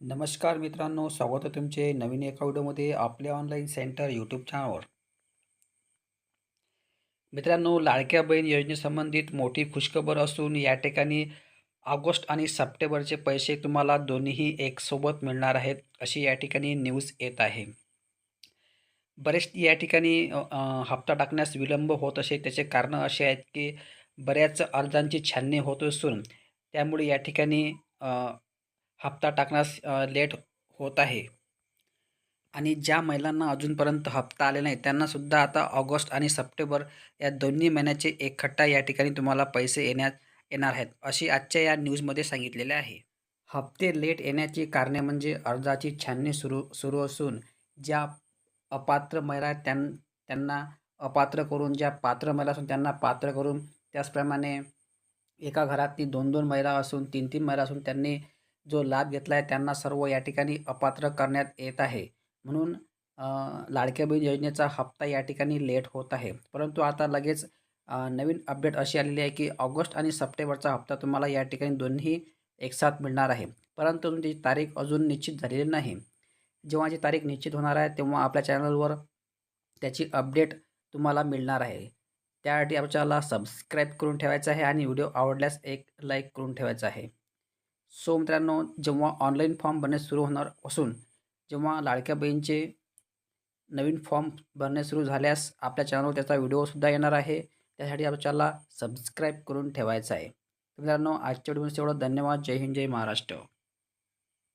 नमस्कार मित्रांनो स्वागत आहे तुमचे नवीन एका व्हिडिओमध्ये आपल्या ऑनलाईन सेंटर यूट्यूब चॅनलवर मित्रांनो लाडक्या बहीण योजनेसंबंधित मोठी खुशखबर असून या ठिकाणी ऑगस्ट आणि सप्टेंबरचे पैसे तुम्हाला दोन्हीही एकसोबत मिळणार आहेत अशी या ठिकाणी न्यूज येत आहे. बरेच या ठिकाणी हप्ता टाकण्यास विलंब होत असे त्याचे कारणं असे आहेत की बऱ्याच अर्जांची छाननी होत असून त्यामुळे या ठिकाणी हप्ता टाकण्यास लेट होत आहे. आणि ज्या महिलांना अजूनपर्यंत हप्ता आले नाही त्यांनासुद्धा आता ऑगस्ट आणि सप्टेंबर या दोन्ही महिन्याचे एकखट्टा या ठिकाणी तुम्हाला पैसे येण्यात येणार आहेत अशी आजच्या या न्यूजमध्ये सांगितलेले आहे. हप्ते लेट येण्याची कारणे म्हणजे अर्जाची छाननी सुरू सुरू असून ज्या अपात्र महिला त्यां त्यांना अपात्र करून ज्या पात्र महिला असून त्यांना पात्र करून त्याचप्रमाणे एका घरात ती दोन दोन महिला असून तीन तीन महिला असून त्यांनी जो लाभ घेतला आहे त्यांना सर्व या ठिकाणी अपात्र करण्यात येत आहे. म्हणून लाडक्या बहीण योजनेचा हप्ता या ठिकाणी लेट होत आहे. परंतु आता लगेच नवीन अपडेट अशी आलेली आहे की ऑगस्ट आणि सप्टेंबरचा हप्ता तुम्हाला या ठिकाणी दोन्ही एकसाथ मिळणार आहे. परंतु तुमची तारीख अजून निश्चित झालेली नाही. जेव्हा जी तारीख निश्चित होणार आहे तेव्हा आपल्या चॅनलवर त्याची अपडेट तुम्हाला मिळणार आहे. त्यासाठी आपल्याला सबस्क्राईब करून ठेवायचं आहे आणि व्हिडिओ आवडल्यास एक लाईक करून ठेवायचा आहे. सो मित्रांनो जेव्हा ऑनलाईन फॉर्म भरणे सुरू होणार असून जेव्हा लाडक्या बहीणचे नवीन फॉर्म भरणे सुरू झाल्यास आपल्या चॅनलवर त्याचा व्हिडिओसुद्धा येणार आहे. त्यासाठी आपल्याला सबस्क्राईब करून ठेवायचं आहे. मित्रांनो आजच्या व्हिडिओ एवढं. धन्यवाद. जय हिंद जय महाराष्ट्र.